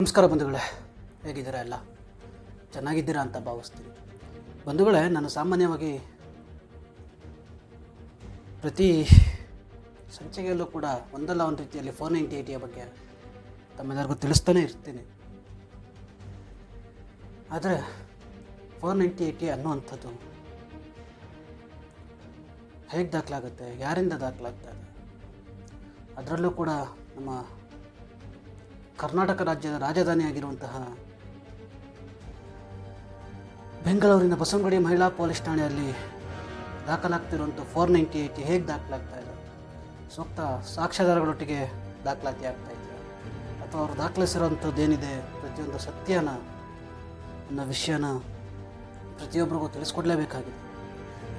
ನಮಸ್ಕಾರ ಬಂಧುಗಳೇ, ಹೇಗಿದ್ದೀರಾ ಎಲ್ಲ? ಚೆನ್ನಾಗಿದ್ದೀರಾ ಅಂತ ಭಾವಿಸ್ತೀನಿ. ಬಂಧುಗಳೇ, ನಾನು ಸಾಮಾನ್ಯವಾಗಿ ಪ್ರತಿ ಸಂಚಿಕೆಯಲ್ಲೂ ಕೂಡ ಒಂದಲ್ಲ ಒಂದು ರೀತಿಯಲ್ಲಿ ಫೋರ್ ನೈಂಟಿ ಏಟಿಯ ಬಗ್ಗೆ ತಮ್ಮೆಲ್ಲರಿಗೂ ತಿಳಿಸ್ತಾನೆ ಇರ್ತೀನಿ. ಆದರೆ ಫೋರ್ ನೈಂಟಿ ಏಟಿ ಅನ್ನುವಂಥದ್ದು ಹೇಗೆ ದಾಖಲಾಗುತ್ತೆ, ಯಾರಿಂದ ದಾಖಲಾಗ್ತಾ ಅದರಲ್ಲೂ ಕೂಡ ನಮ್ಮ ಕರ್ನಾಟಕ ರಾಜ್ಯದ ರಾಜಧಾನಿಯಾಗಿರುವಂತಹ ಬೆಂಗಳೂರಿನ ಬಸವಂಗಡಿ ಮಹಿಳಾ ಪೊಲೀಸ್ ಠಾಣೆಯಲ್ಲಿ ದಾಖಲಾಗ್ತಿರುವಂಥ ಫೋರ್ ನೈಂಟಿ ಏಟ್ ಹೇಗೆ ದಾಖಲಾಗ್ತಾ ಇದೆ? ಸೂಕ್ತ ಸಾಕ್ಷ್ಯಾಧಾರಗಳೊಟ್ಟಿಗೆ ದಾಖಲಾತಿ ಆಗ್ತಾ ಇದೆ. ಅಥವಾ ಅವರು ದಾಖಲಿಸಿರುವಂಥದ್ದು ಏನಿದೆ ಪ್ರತಿಯೊಂದು ಸತ್ಯನ ಅನ್ನೋ ವಿಷಯನ ಪ್ರತಿಯೊಬ್ಬರಿಗೂ ತಿಳಿಸ್ಕೊಡ್ಲೇಬೇಕಾಗಿದೆ.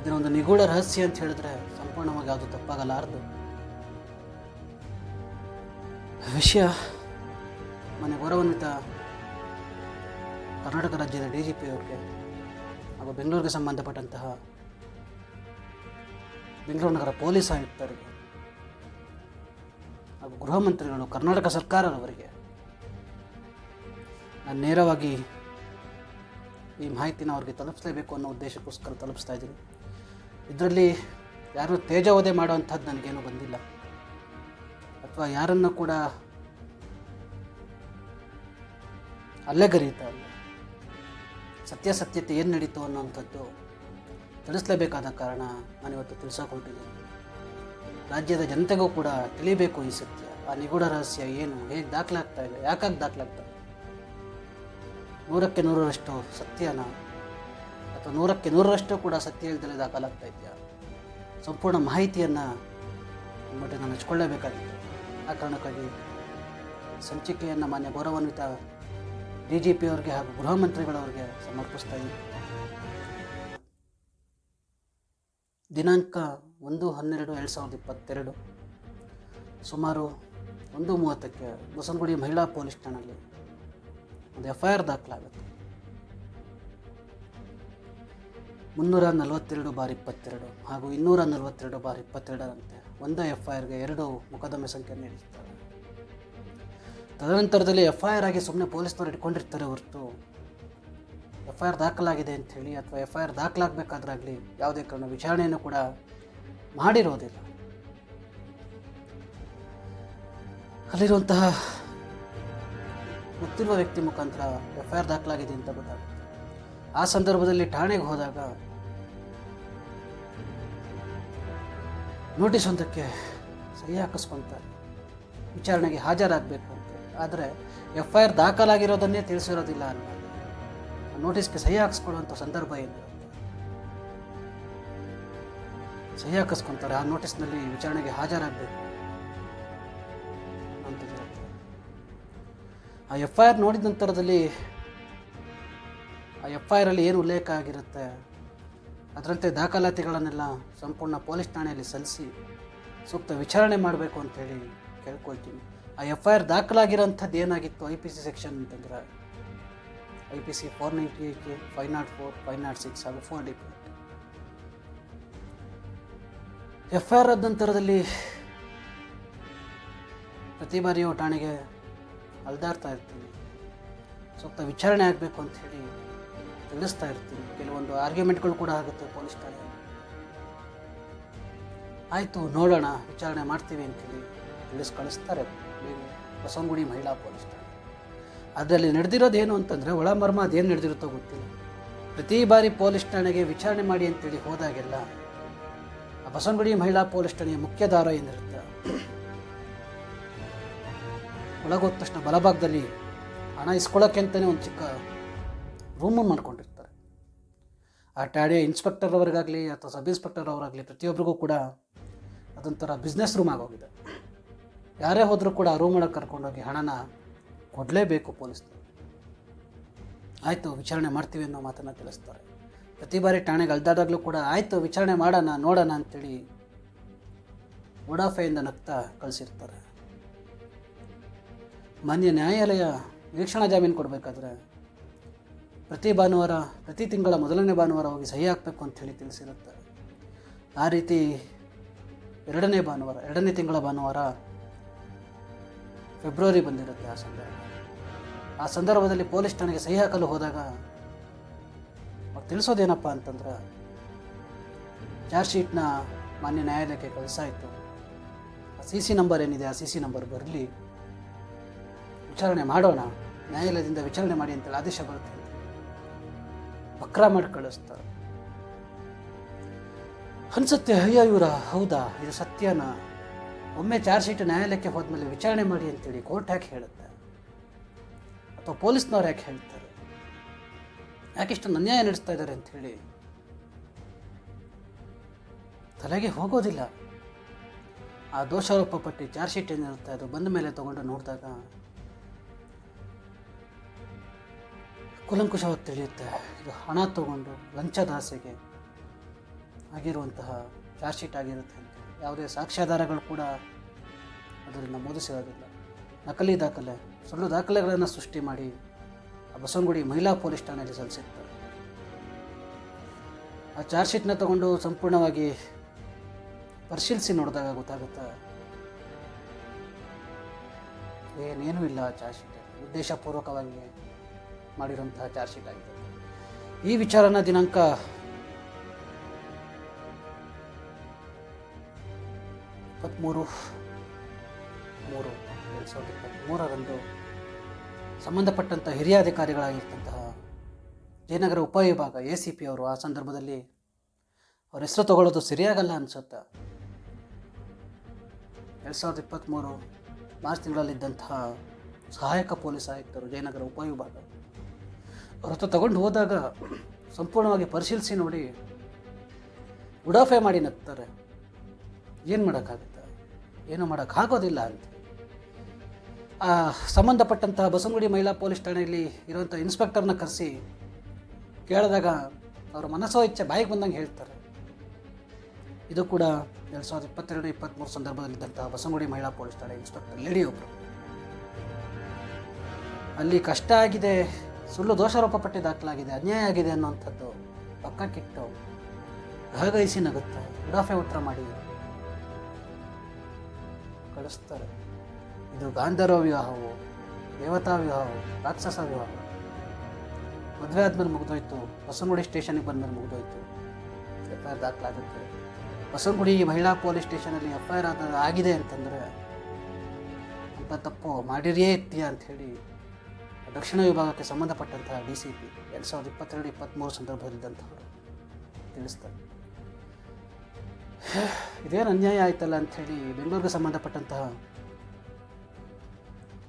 ಇದರ ಒಂದು ನಿಗೂಢ ರಹಸ್ಯ ಅಂತ ಹೇಳಿದ್ರೆ ಸಂಪೂರ್ಣವಾಗಿ ಅದು ತಪ್ಪಾಗಲಾರದು. ವಿಷಯ ಮನೆ ಗೌರವಾನ್ವಿತ ಕರ್ನಾಟಕ ರಾಜ್ಯದ ಡಿ ಜಿ ಪಿ ಅವ್ರಿಗೆ ಹಾಗೂ ಬೆಂಗಳೂರಿಗೆ ಸಂಬಂಧಪಟ್ಟಂತಹ ಬೆಂಗಳೂರು ನಗರ ಪೊಲೀಸ್ ಆಯುಕ್ತರಿಗೆ ಹಾಗೂ ಗೃಹ ಮಂತ್ರಿಗಳು ಕರ್ನಾಟಕ ಸರ್ಕಾರದವರಿಗೆ ನಾನು ನೇರವಾಗಿ ಈ ಮಾಹಿತಿನ ಅವ್ರಿಗೆ ತಲುಪಿಸಲೇಬೇಕು ಅನ್ನೋ ಉದ್ದೇಶಕ್ಕೋಸ್ಕರ ತಲುಪಿಸ್ತಾ ಇದ್ದೀನಿ. ಇದರಲ್ಲಿ ಯಾರು ತೇಜವಧೆ ಮಾಡುವಂಥದ್ದು ನನಗೇನು ಬಂದಿಲ್ಲ. ಅಥವಾ ಯಾರನ್ನು ಕೂಡ ಅಲ್ಲೆಗರೀತಾ ಇಲ್ಲ ಸತ್ಯಾಸತ್ಯತೆ ಏನು ನಡೀತು ಅನ್ನೋವಂಥದ್ದು ತಿಳಿಸ್ಲೇಬೇಕಾದ ಕಾರಣ ನಾನಿವತ್ತು ತಿಳಿಸೋಕೆ ಹೊರಟಿದ್ದೀನಿ ರಾಜ್ಯದ ಜನತೆಗೂ ಕೂಡ ತಿಳಿಬೇಕು ಈ ಸತ್ಯ. ಆ ನಿಗೂಢ ರಹಸ್ಯ ಏನು? ಹೇಗೆ ದಾಖಲಾಗ್ತಾ ಇದೆ? ಯಾಕಾಗಿ ದಾಖಲಾಗ್ತಾ ಇದೆ? ನೂರಕ್ಕೆ ನೂರರಷ್ಟು ಸತ್ಯನ ಅಥವಾ ನೂರಕ್ಕೆ ನೂರರಷ್ಟು ಕೂಡ ಸತ್ಯ ಇಲ್ದಲೇ ದಾಖಲಾಗ್ತಾ ಇದೆಯಾ? ಸಂಪೂರ್ಣ ಮಾಹಿತಿಯನ್ನು ನಿಮ್ಮೊಟ್ಟಿಗೆ ನಾನು ಹಚ್ಕೊಳ್ಳೇಬೇಕಾಗಿತ್ತು. ಆ ಕಾರಣಕ್ಕಾಗಿ ಸಂಚಿಕೆಯನ್ನು ಮಾನ್ಯ ಗೌರವಾನ್ವಿತ ಡಿ ಜಿ ಪಿಯವ್ರಿಗೆ ಹಾಗೂ ಗೃಹ ಮಂತ್ರಿಗಳವರಿಗೆ ಸಮರ್ಪಿಸ್ತಾ ಇದ್ದೀನಿ. ದಿನಾಂಕ ಒಂದು ಹನ್ನೆರಡು ಎರಡು ಸಾವಿರದ ಇಪ್ಪತ್ತೆರಡು. ಸುಮಾರು ಒಂದು ಮೂವತ್ತಕ್ಕೆ ಬಸವನಗುಡಿ ಮಹಿಳಾ ಪೊಲೀಸ್ ಠಾಣೆಯಲ್ಲಿ ಒಂದು ಎಫ್ ಐ ಆರ್ ದಾಖಲಾಗುತ್ತೆ. ಮುನ್ನೂರ ನಲವತ್ತೆರಡು ಬಾರ್ ಇಪ್ಪತ್ತೆರಡು ಹಾಗೂ ಇನ್ನೂರ ನಲವತ್ತೆರಡು ಬಾರ್ ಇಪ್ಪತ್ತೆರಡರಂತೆ ಒಂದೇ ಎಫ್ ಐ ಆರ್ಗೆ ಎರಡು ಮೊಕದ್ದಮೆ ಸಂಖ್ಯೆ ನೀಡಿರ್ತಾರೆ. ತದನಂತರದಲ್ಲಿ ಎಫ್ ಐ ಆರ್ ಆಗಿ ಸುಮ್ಮನೆ ಪೊಲೀಸ್ನವ್ರು ಇಟ್ಕೊಂಡಿರ್ತಾರೆ ಹೊರತು ಎಫ್ ಐ ಆರ್ ದಾಖಲಾಗಿದೆ ಅಂಥೇಳಿ ಅಥವಾ ಎಫ್ ಐ ಆರ್ ದಾಖಲಾಗಬೇಕಾದ್ರಾಗಲಿ ಯಾವುದೇ ಕಾರಣ ವಿಚಾರಣೆಯನ್ನು ಕೂಡ ಮಾಡಿರೋದಿಲ್ಲ. ಅಲ್ಲಿರುವಂತಹ ಗೊತ್ತಿರುವ ವ್ಯಕ್ತಿ ಮುಖಾಂತರ ಎಫ್ ಐ ಆರ್ ದಾಖಲಾಗಿದೆ ಅಂತ ಗೊತ್ತಾಗುತ್ತೆ. ಆ ಸಂದರ್ಭದಲ್ಲಿ ಠಾಣೆಗೆ ಹೋದಾಗ ನೋಟಿಸ್ ಒಂದಕ್ಕೆ ಸಹಿ ಹಾಕಿಸ್ಕೊಂತಾರೆ. ವಿಚಾರಣೆಗೆ ಹಾಜರಾಗಬೇಕು ಅಂತ. ಆದರೆ ಎಫ್ ಐ ಆರ್ ದಾಖಲಾಗಿರೋದನ್ನೇ ತಿಳಿಸಿರೋದಿಲ್ಲ ಅನ್ನೋ ನೋಟಿಸ್ಗೆ ಸಹಿ ಹಾಕಿಸ್ಕೊಳ್ಳುವಂಥ ಸಂದರ್ಭ ಏನು? ಸಹಿ ಹಾಕಿಸ್ಕೊತಾರೆ, ಆ ನೋಟಿಸ್ನಲ್ಲಿ ವಿಚಾರಣೆಗೆ ಹಾಜರಾಗಬೇಕು ಅಂತದಿರುತ್ತೆ ಆ ಎಫ್ ಐ ಆರ್ ನೋಡಿದ ನಂತರದಲ್ಲಿ ಆ ಎಫ್ ಐ ಆರಲ್ಲಿ ಏನು ಉಲ್ಲೇಖ ಆಗಿರುತ್ತೆ? ಅದರಂತೆ ದಾಖಲಾತಿಗಳನ್ನೆಲ್ಲ ಸಂಪೂರ್ಣ ಪೊಲೀಸ್ ಠಾಣೆಯಲ್ಲಿ ಸಲ್ಲಿಸಿ ಸೂಕ್ತ ವಿಚಾರಣೆ ಮಾಡಬೇಕು ಅಂತೇಳಿ ಕೇಳ್ಕೊಳ್ತೀನಿ. ಆ ಎಫ್ ಐ ಆರ್ ದಾಖಲಾಗಿರೋಂಥದ್ದು ಏನಾಗಿತ್ತು? ಐ ಪಿ ಸಿ ಸೆಕ್ಷನ್ ಅಂತಂದ್ರೆ I P C four ninety K five not four five not six ಹಾಗೂ four D F I R ಆದ ನಂತರದಲ್ಲಿ ಪ್ರತಿ ಬಾರಿಯೂ ಠಾಣೆಗೆ ಅಲ್ದಾಡ್ತಾ ಇರ್ತೀನಿ. ಸೂಕ್ತ ವಿಚಾರಣೆ ಆಗಬೇಕು ಅಂತ ಹೇಳಿ ತಿಳಿಸ್ತಾ ಇರ್ತೀನಿ. ಕೆಲವೊಂದು ಆರ್ಗ್ಯುಮೆಂಟ್ಗಳು ಕೂಡ ಆಗುತ್ತೆ ಪೊಲೀಸ್ ಠಾಣೆ ಆಯಿತು, ನೋಡೋಣ, ವಿಚಾರಣೆ ಮಾಡ್ತೀವಿ ಅಂತೇಳಿ ತಿಳಿಸ್, ಕಳಿಸ್ತಾರೆ. ಬೇಗ ಬಸವನಗುಡಿ ಮಹಿಳಾ ಪೊಲೀಸ್ ಠಾಣೆ. ಅದರಲ್ಲಿ ನಡೆದಿರೋದು ಏನು ಅಂತಂದರೆ ಒಳಮರ್ಮ ಅದೇನು ನಡೆದಿರುತ್ತೋ ಗೊತ್ತಿಲ್ಲ. ಪ್ರತಿ ಬಾರಿ ಪೊಲೀಸ್ ಠಾಣೆಗೆ ವಿಚಾರಣೆ ಮಾಡಿ ಅಂತೇಳಿ ಹೋದಾಗೆಲ್ಲ ಆ ಬಸವನಗುಡಿ ಮಹಿಳಾ ಪೊಲೀಸ್ ಠಾಣೆಯ ಮುಖ್ಯ ದಾರ ಏನಿರುತ್ತೆ? ಒಳಗೋದ ತಕ್ಷಣ ಬಲಭಾಗದಲ್ಲಿ ಹಣ ಇಸ್ಕೊಳ್ಳೋಕ್ಕೆ ಅಂತಲೇ ಒಂದು ಚಿಕ್ಕ ರೂಮನ್ನು ಮಾಡ್ಕೊಂಡಿರ್ತಾರೆ. ಆ ಠಾಣೆಯ ಇನ್ಸ್ಪೆಕ್ಟರ್ ಅವರಿಗಾಗಲಿ ಅಥವಾ ಸಬ್ ಇನ್ಸ್ಪೆಕ್ಟರ್ ಅವರಾಗಲಿ ಪ್ರತಿಯೊಬ್ಬರಿಗೂ ಕೂಡ ಅದೊಂಥರ ಬಿಸ್ನೆಸ್ ರೂಮ್ ಆಗೋಗಿದೆ. ಯಾರೇ ಹೋದರೂ ಕೂಡ ರೂಮ್ ಒಳಗೆ ಕರ್ಕೊಂಡೋಗಿ ಹಣನ ಕೊಡಲೇಬೇಕು ಪೊಲೀಸ್ನವರು ಆಯಿತು, ವಿಚಾರಣೆ ಮಾಡ್ತೀವಿ ಅನ್ನೋ ಮಾತನ್ನು ತಿಳಿಸ್ತಾರೆ. ಪ್ರತಿ ಬಾರಿ ಠಾಣೆಗೆ ಅಲ್ದಾಡಾಗಲೂ ಕೂಡ, ಆಯಿತು, ವಿಚಾರಣೆ ಮಾಡೋಣ, ನೋಡೋಣ ಅಂತೇಳಿ ಓಡಾಫೆಯಿಂದ ನಗ್ತಾ ಕಳಿಸಿರ್ತಾರೆ. ಮಾನ್ಯ ನ್ಯಾಯಾಲಯ ನಿರೀಕ್ಷಣಾ ಜಾಮೀನು ಕೊಡಬೇಕಾದ್ರೆ ಪ್ರತಿ ಭಾನುವಾರ, ಪ್ರತಿ ತಿಂಗಳ ಮೊದಲನೇ ಭಾನುವಾರ ಹೋಗಿ ಸಹಿ ಹಾಕಬೇಕು ಅಂಥೇಳಿ ತಿಳಿಸಿರುತ್ತೆ ಆ ರೀತಿ ಎರಡನೇ ಭಾನುವಾರ, ಎರಡನೇ ತಿಂಗಳ ಭಾನುವಾರ ಫೆಬ್ರವರಿ ಬಂದಿರುತ್ತೆ ಆ ಸಂದರ್ಭ. ಆ ಸಂದರ್ಭದಲ್ಲಿ ಪೊಲೀಸ್ ಠಾಣೆಗೆ ಸಹಿ ಹಾಕಲು ಹೋದಾಗ ಅವ್ರು ತಿಳಿಸೋದೇನಪ್ಪ ಅಂತಂದ್ರೆ ಚಾರ್ಜ್ ಶೀಟ್ನ ಮಾನ್ಯ ನ್ಯಾಯಾಲಯಕ್ಕೆ ಕಳಿಸಾಯಿತು. ಸಿ ಸಿ ನಂಬರ್ ಏನಿದೆ, ಆ ಸಿ ಸಿ ನಂಬರ್ ಬರಲಿ. ವಿಚಾರಣೆ ಮಾಡೋಣ, ನ್ಯಾಯಾಲಯದಿಂದ ವಿಚಾರಣೆ ಮಾಡಿ ಅಂತೇಳಿ ಆದೇಶ ಬರುತ್ತೆ ವಕ್ರ ಮಾಡಿ ಕಳಿಸ್ತಾರೆ. ಅನ್ಸುತ್ತೆ, ಅಯ್ಯ ಇವರ ಹೌದಾ, ಇದು ಸತ್ಯನ? ಒಮ್ಮೆ ಚಾರ್ಜ್ ಶೀಟ್ ನ್ಯಾಯಾಲಯಕ್ಕೆ ಹೋದ್ಮೇಲೆ ವಿಚಾರಣೆ ಮಾಡಿ ಅಂತೇಳಿ ಕೋರ್ಟ್ ಯಾಕೆ ಹೇಳುತ್ತೆ? ಅಥವಾ ಪೊಲೀಸ್ನವ್ರು ಯಾಕೆ ಹೇಳ್ತಾರೆ? ಯಾಕೆ ಇಷ್ಟೊಂದು ಅನ್ಯಾಯ ನಡೆಸ್ತಾ ಇದ್ದಾರೆ ಅಂಥೇಳಿ ತಲೆಗೆ ಹೋಗೋದಿಲ್ಲ. ಆ ದೋಷಾರೋಪ ಪಟ್ಟಿ ಚಾರ್ಜ್ ಶೀಟ್ ಏನಿರುತ್ತೆ ಅದು ಬಂದ ಮೇಲೆ ತಗೊಂಡು ನೋಡಿದಾಗ ಕುಲಂಕುಷವಾಗಿ ತಿಳಿಯುತ್ತೆ. ಇದು ಹಣ ತಗೊಂಡು ಲಂಚದಾಸೆಗೆ ಆಗಿರುವಂತಹ ಚಾರ್ಜ್ ಶೀಟ್ ಆಗಿರುತ್ತೆ ಅಂತ. ಯಾವುದೇ ಸಾಕ್ಷ್ಯಾಧಾರಗಳು ಕೂಡ ಅದರಲ್ಲಿ ನಮೂದಿಸಲಾಗಿಲ್ಲ ನಕಲಿ ದಾಖಲೆ, ಸುಳ್ಳು ದಾಖಲೆಗಳನ್ನು ಸೃಷ್ಟಿ ಮಾಡಿ ಆ ಬಸವನಗುಡಿ ಮಹಿಳಾ ಪೊಲೀಸ್ ಠಾಣೆಯಲ್ಲಿ ಸಲ್ಲಿಸಿರ್ತಾರೆ ಆ ಚಾರ್ಜ್ ಶೀಟ್ನ ತಗೊಂಡು ಸಂಪೂರ್ಣವಾಗಿ ಪರಿಶೀಲಿಸಿ ನೋಡಿದಾಗ ಗೊತ್ತಾಗುತ್ತೆ, ಏನೇನೂ ಇಲ್ಲ ಆ ಚಾರ್ಜ್ ಶೀಟ್ ಉದ್ದೇಶಪೂರ್ವಕವಾಗಿ ಮಾಡಿರುವಂತಹ ಚಾರ್ಜ್ ಶೀಟ್ ಆಗಿದೆ ಈ ವಿಚಾರನ ದಿನಾಂಕ ಇಪ್ಪತ್ತ್ಮೂರು ಮೂರು ಎರಡು ಸಾವಿರದ ಇಪ್ಪತ್ತ್ಮೂರರಂದು ಸಂಬಂಧಪಟ್ಟಂಥ ಹಿರಿಯ ಅಧಿಕಾರಿಗಳಾಗಿರ್ತಂತಹ ಜಯನಗರ ಉಪವಿಭಾಗ ಎ ಸಿ ಪಿ ಅವರು ಆ ಸಂದರ್ಭದಲ್ಲಿ ಅವ್ರ ಹೆಸರು ತಗೊಳ್ಳೋದು ಸರಿಯಾಗಲ್ಲ ಅನಿಸುತ್ತೆ. ಎರಡು ಸಾವಿರದ ಇಪ್ಪತ್ತ್ಮೂರು ಮಾರ್ಚ್ ತಿಂಗಳಲ್ಲಿದ್ದಂತಹ ಸಹಾಯಕ ಪೊಲೀಸ್ ಆಯುಕ್ತರು ಜಯನಗರ ಉಪವಿಭಾಗ. ಅವ್ರ ಹತ್ರ ತಗೊಂಡು ಹೋದಾಗ ಸಂಪೂರ್ಣವಾಗಿ ಪರಿಶೀಲಿಸಿ ನೋಡಿ ಉಡಾಫೆ ಮಾಡಿ ನಗ್ತಾರೆ. ಏನು ಮಾಡೋಕ್ಕಾಗುತ್ತೆ? ಏನು ಮಾಡೋಕ್ಕಾಗೋದಿಲ್ಲ ಅಂತ. ಸಂಬಂಧಪಟ್ಟಂತಹ ಬಸವನಗುಡಿ ಮಹಿಳಾ ಪೊಲೀಸ್ ಠಾಣೆಯಲ್ಲಿ ಇರುವಂಥ ಇನ್ಸ್ಪೆಕ್ಟರ್ನ ಕರೆಸಿ ಕೇಳಿದಾಗ ಅವರ ಮನಸ್ಸೋ ಇಚ್ಛೆ ಬಾಯಿಗೆ ಬಂದಂಗೆ ಹೇಳ್ತಾರೆ. ಇದು ಕೂಡ ಎರಡು ಸಾವಿರದ ಇಪ್ಪತ್ತೆರಡು ಇಪ್ಪತ್ತ್ಮೂರು ಸಂದರ್ಭದಲ್ಲಿದ್ದಂಥ ಬಸವನಗುಡಿ ಮಹಿಳಾ ಪೊಲೀಸ್ ಠಾಣೆ ಇನ್ಸ್ಪೆಕ್ಟರ್ ಲೇಡಿ ಒಬ್ಬರು ಅಲ್ಲಿ ಕಷ್ಟ ಆಗಿದೆ, ಸುಳ್ಳು ದೋಷಾರೋಪ ಪಟ್ಟಿ ದಾಖಲಾಗಿದೆ, ಅನ್ಯಾಯ ಆಗಿದೆ ಅನ್ನುವಂಥದ್ದು ಪಕ್ಕಕ್ಕಿಟ್ಟು ಭಾಗವಹಿಸಿ ನಗುತ್ತೆ ಉಡಾಫೆ ಉತ್ತರ ಮಾಡಿ ಕಳಿಸ್ತಾರೆ. ಇದು ಗಾಂಧರ್ವ ವಿವಾಹವು, ದೇವತಾ ವಿವಾಹವು, ರಾಕ್ಷಸ ವಿವಾಹ ಮದುವೆ ಆದ್ಮೇಲೆ ಮುಗಿದೋಯ್ತು ಹೊಸಂಗುಡಿ ಸ್ಟೇಷನ್ಗೆ ಬಂದ್ಮೇಲೆ ಮುಗಿದೋಯ್ತು. ಎಫ್ ಐ ಆರ್ ದಾಖಲಾಗುತ್ತೆ. ಬಸವನಗುಡಿ ಮಹಿಳಾ ಪೊಲೀಸ್ ಸ್ಟೇಷನಲ್ಲಿ ಎಫ್ ಐ ಆರ್ ಆದ ಆಗಿದೆ ಅಂತಂದರೆ, ಅಂತ ತಪ್ಪು ಮಾಡಿರಿಯೇ ಇತ್ತೀಯ ಅಂಥೇಳಿ ದಕ್ಷಿಣ ವಿಭಾಗಕ್ಕೆ ಸಂಬಂಧಪಟ್ಟಂತಹ ಡಿ ಸಿ ಪಿ, ಎರಡು ಸಾವಿರದ ಇಪ್ಪತ್ತೆರಡು, ಇಪ್ಪತ್ತ್ಮೂರು ಸಂದರ್ಭದಲ್ಲಿದ್ದಂಥವರು ತಿಳಿಸ್ತಾರೆ. ಇದೇನು ಅನ್ಯಾಯ ಆಯ್ತಲ್ಲ ಅಂಥೇಳಿ ಬೆಂಗಳೂರಿಗೆ ಸಂಬಂಧಪಟ್ಟಂತಹ